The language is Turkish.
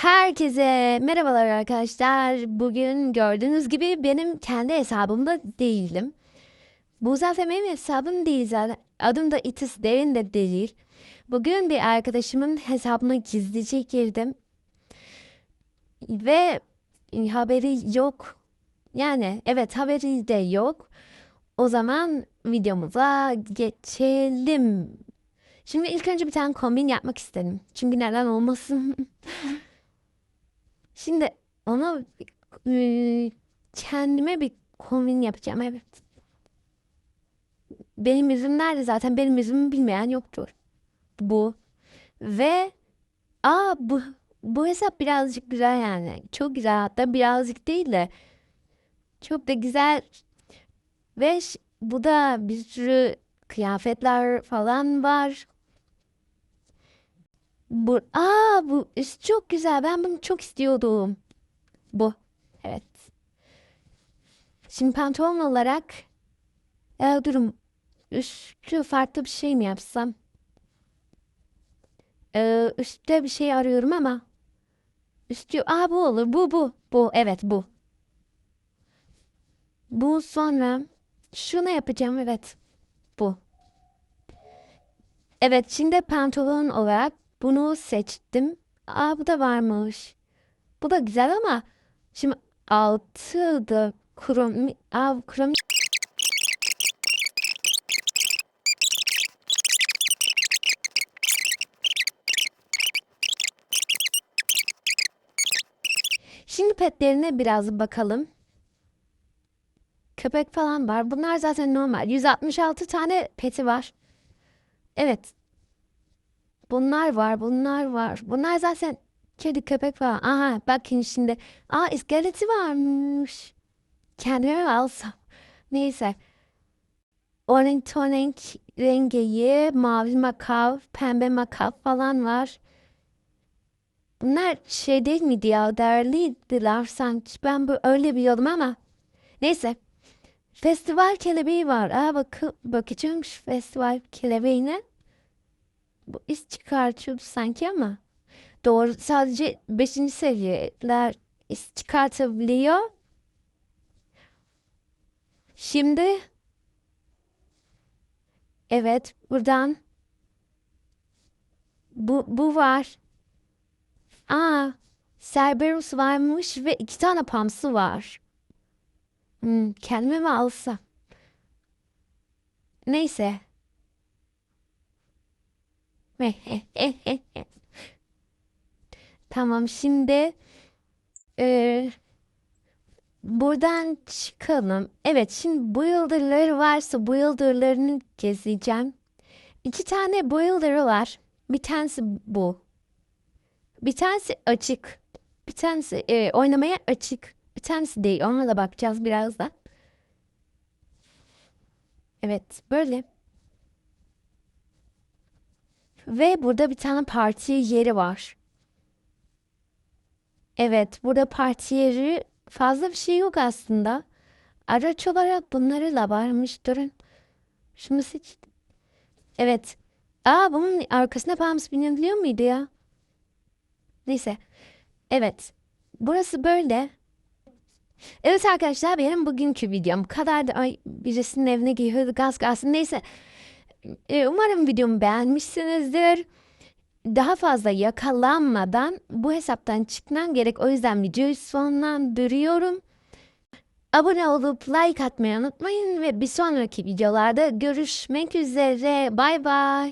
Herkese merhabalar arkadaşlar. Bugün gördüğünüz gibi benim kendi hesabımda değilim. Bu zaten hesabım değil zaten. Adım da Itis Derin de değil. Bugün bir arkadaşımın hesabına gizlice girdim. Ve haberi yok. Yani evet haberi de yok. O zaman videomuza geçelim. Şimdi ilk önce bir tane kombin yapmak istedim. Çünkü neden olmasın? Şimdi ona kendime bir kombin yapacağım evet. Benim yüzüm nerede zaten benim yüzümü bilmeyen yoktur. Bu. Ve aa bu bu hesap birazcık güzel yani. Çok güzel hatta birazcık değil de çok da güzel. Ve bu da bir sürü kıyafetler falan var. Bu, aa bu çok güzel. Ben bunu çok istiyordum. Bu. Evet. Şimdi pantolon olarak e, durum üstü farklı bir şey mi yapsam? E, üstte bir şey arıyorum ama üstü aa bu olur. Bu bu. Bu evet bu. Bu sonra şunu yapacağım evet. Bu. Evet şimdi pantolon olarak bunu seçtim. Aa bu da varmış. Bu da güzel ama şimdi altı da krom... Aa krom... Şimdi petlerine biraz bakalım. Köpek falan var. Bunlar zaten normal. 166 tane peti var. Evet. Bunlar var, bunlar var. Bunlar zaten kedi köpek falan. Aha bakın şimdi. Aa iskeleti varmış. Kendime mi alsam? Neyse. Ornitorenk rengeyi, mavi makav, pembe makav falan var. Bunlar şey değil miydi ya? Değerliydiler sanki. Ben bu öyle biliyordum ama. Neyse. Festival kelebeği var. Aa bak bakacağım şu festival kelebeğine. Bu iz çıkartıyordu sanki ama. Doğru sadece 5. seviyeler iz çıkartabiliyor. Şimdi evet buradan bu bu var. Aa Cerberus varmış ve iki tane pamsı var. Hmm, kendime mi alsam? Neyse. Tamam şimdi eee, buradan çıkalım. Evet şimdi bu yıldırları varsa bu yıldırlarını gezeceğim. İki tane bu yıldırı var. Bir tanesi bu. Bir tanesi açık. Bir tanesi e, oynamaya açık. Bir tanesi değil. Ona da bakacağız birazdan. Evet böyle. Ve burada bir tane parti yeri var. Evet, burada parti yeri fazla bir şey yok aslında. Araç olarak bunları da varmış. Durun. Şunu seç. Evet. Aa bunun arkasına Pams binebiliyor muydu ya? Neyse. Evet. Burası böyle. Evet arkadaşlar benim bugünkü videom bu kadar da ay birisinin evine gidiyordu gaz gelsin. Neyse. Ee, Umarım videomu beğenmişsinizdir. Daha fazla yakalanmadan bu hesaptan çıkmam gerek. O yüzden videoyu sonlandırıyorum. Abone olup like atmayı unutmayın ve bir sonraki videolarda görüşmek üzere. Bay bay.